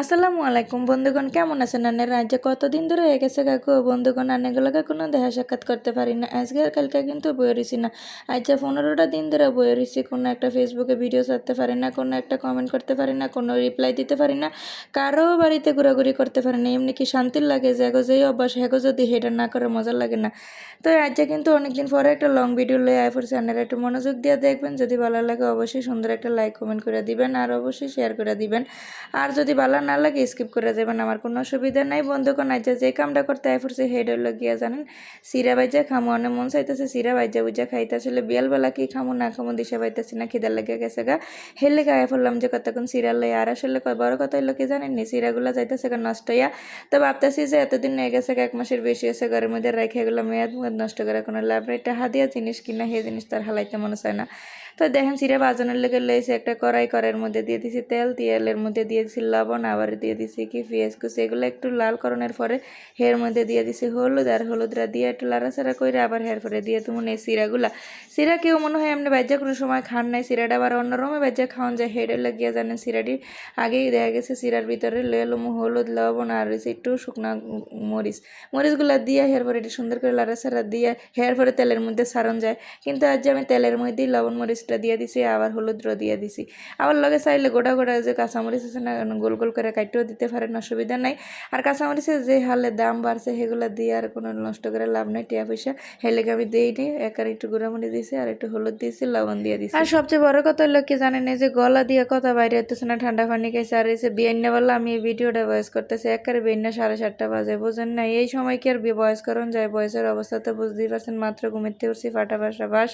আসসালামু আলাইকুম বন্ধুগণ, কেমন আছেন? আনের রাজ্যে কতদিন ধরে হয়ে গেছে কাকু? বন্ধুগণ আনেগুলোকে কোনো দেখা সাক্ষাৎ করতে পারি না। আজকে আর কালকে কিন্তু বয়ে রয়েছি না। আজ পনেরোটা দিন ধরে বয়ে রয়েছি কোনো একটা ফেসবুকে ভিডিও ছাড়তে পারি না, কোনো একটা কমেন্ট করতে পারি না, কোনো রিপ্লাই দিতে পারি না, কারও বাড়িতে ঘোরাঘুরি করতে পারি না, এমনি কি শান্তির লাগে? যে এগো যেই অভ্যাস হেগো যদি হেটা না করে মজা লাগে না। তো আজকে কিন্তু অনেকদিন পরে একটা লং ভিডিও লয়ে আয় পড়ছে। আপনারা একটু মনোযোগ দিয়ে দেখবেন, যদি ভালো লাগে অবশ্যই সুন্দর একটা লাইক কমেন্ট করে দিবেন, আর অবশ্যই শেয়ার করে দিবেন। আর যদি ভালো না লাগে স্কিপ করে যাবেন, আমার কোনো অসুবিধা নাই। বন্ধুগণ, আজ যে কামটা করতে আয় পড়ছে হেড হলো গিয়া জানেন সিরা বাইজা খামো, অনেক মন চাইতেছে সিরা বাইজা বুঝা খাইতে। আসলে বিয়ালবেলা কি খামো, না খামো, দিশা পাইতেছি না খিদার লেগে গেছে গা। হেলে গায়ে ফেললাম যে কতক্ষণ সিরা লই আর আসলে বড় কথা হইল কি জানেন নি সিরাগুলো যাইতেছে গা নষ্ট হইয়া। তো ভাবতেছি যে এতদিন হয়ে গেছে এক মাসের বেশি হয়েছে, ঘরের মধ্যে রেখে গেলো মেয়াদ মেয়াদ নষ্ট করে কোনো লাভ এটা হাদিয়া জিনিস কিনা, সেই জিনিস তার হালাইতে মনে চায় না। তো দেখেন সিরা বাজানোর লেগে লইছে একটা কড়াই, কড়াইয়ের মধ্যে দিয়ে দিছি তেল, তেলের মধ্যে দিয়ে দিছি লবণ, আবার দিয়ে দিছি কি পেঁয়াজ কুচি এগুলো একটু লাল করণের পরে হের মধ্যে দিয়ে দিছি হলুদ, আর হলুদরা দিয়ে একটু লাড়াচাড়া করে আবার হের পরে দিয়ে তুমি এই সিরাগুলা। সিরা কেউ মনে হয় এমনি বাজ্যা কোনো সময় খান নাই, সিরাটা আবার অন্য অন্যরকমে বাজ্যা খাওয়ান যায়, হেডে লাগিয়ে জানেন সিরাটি। আগেই দেখা গেছে সিরার ভিতরে লুমু হলুদ, লবণ, আর একটু শুকনা মরিচ। মরিচগুলা দিয়ে হের পরে একটু সুন্দর করে লাড়াচাড়া দিয়ে হের পরে তেলের মধ্যে সারন যায়। কিন্তু আজ আমি তেলের মধ্যেই লবণ মরিচটা দিয়ে দিছি, আবার হলুদও দিয়ে দিছি। আবার লগে চাইলে গোটা গোটা যে কাঁচামরিচ আছে না গোল গোল করে কাটিও দিতে পারেন, অসুবিধা নাই। আর কাঁচামরিচের যে হালে দাম বাড়ছে, সেগুলো দিয়ে আর কোনো নষ্ট করে লাভ নেই, টিয়া পয়সা। হেলেকে আমি দিই নি একার একটু গুঁড়ামুড়ি দিয়েছি আর একটু হলুদ দিয়েছি, লবণ দিয়ে দিয়েছি আর সবচেয়ে বড় কথা হলো কি জানেন যে গলা দিয়ে কথা বাইরে হতেছে না, ঠান্ডা পানি খাইছে, আর এই যে বিয়ান্না বললা, আমি এই ভিডিওটা বয়স করতেছি, একারে বিয়ান্না সাড়ে সাতটা বাজে, বুঝেন না এই সময় কি আর বয়স করুন যায়? বয়সের অবস্থা তো বুঝতেই পারছেন, মাত্র ঘুমিতে উঠছি, ফাটা বাসা বাস।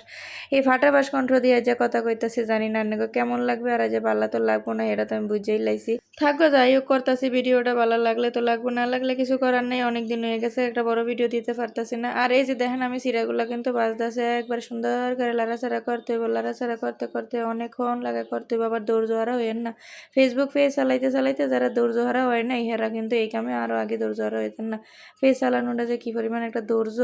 এই ফাটা বাস কণ্ঠ দিয়ে যে কথা কইতাছি জানি না। নাকি কেমন লাগবে? আর যে ভালো তো লাগবো না, এটা তো আমি বুঝেই লাইছি। থাকো যাই হোক করতেছি ভিডিওটা, ভালো লাগলে তো লাগবো, না লাগলে কিছু করার নেই। অনেক দিন হয়ে গেছে, একটা বড় ভিডিও দিতে পারতাছি না। আর এই যে দেখেন, আমি সিরাগুলো কিন্তু বাজতেছে একবার সুন্দর করে লাড়াচাড়া করতে হইব, লাড়াচাড়া করতে করতে অনেকক্ষণ লাগে করতে হইব, আবার দৌড় জোয়ারা হইয়েন না। ফেসবুক পেজ চালাইতে চালাইতে যারা দৌড় জোহারা হয় না ইহারা কিন্তু এই কামে আরও আগে দৌড় জোহারা হইতেন না। পেজ চালানোটা যে কী পরিমাণ একটা ধৈর্য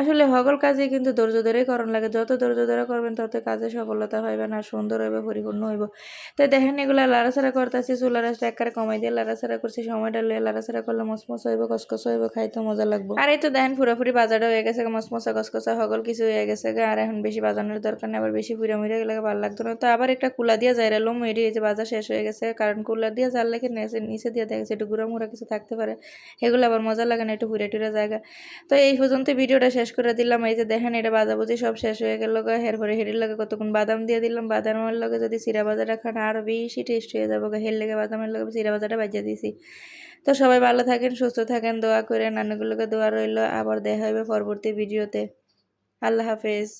আসলে সকল কাজে কিন্তু ধৈর্য ধরেই করণ লাগে। যত ধৈর্য ধরে করবেন, তত কাজে সফলতা হইবে না, সুন্দর হইবে, পরিপূর্ণ হইব। তো দেখেন এগুলো লাড়াচাড়া করতেছি চুলা রাসটা একবারে কমাই দিয়ে লাড়াচাড়া করছি, সময়টা লয়ে লাড়াচাড়া করলে মসমস হইব কসকস হইব, খাইতে মজা লাগবে। আর এই তো দেখেন পুরোপুরি বাজারটা হয়ে গেছে মসমসা কসকসা সকল কিছু হয়ে গেছে আর এখন বেশি বাজানোর দরকার নেই, আবার বেশি পুরা মুড়ে গেলে ভালো লাগতো না। তো আবার একটা কুলা দিয়ে যাই রাখলাম এটি এই যে বাজার শেষ হয়ে গেছে, কারণ কুলা দিয়ে জাল লেখে নিচে দিয়ে দেখেছে একটু গুঁড়া মুড়া কিছু থাকতে পারে, এগুলো আবার মজা লাগে না, একটু ঘুরে টুরে জায়গা। তো এই পর্যন্ত ভিডিওটা শেষ করে দিলাম, এই যে দেখেন এটা বাজা বাজাবুজি সব শেষ হয়ে গেল হের পরে হেরির লগে কতক্ষণ বাদাম দিয়ে দিলাম, বাদামের লগে যদি চিরা ভাজাটা খান আরও বেশি টেস্ট হয়ে যাব হের লেগে বাদামের লগে চিরা বাজারটা বাজিয়ে দিয়েছি তো সবাই ভালো থাকেন, সুস্থ থাকেন, দোয়া করে নানুগুলোকে দোয়া রইল। আবার দেখা হবে পরবর্তী ভিডিওতে আল্লাহ হাফেজ।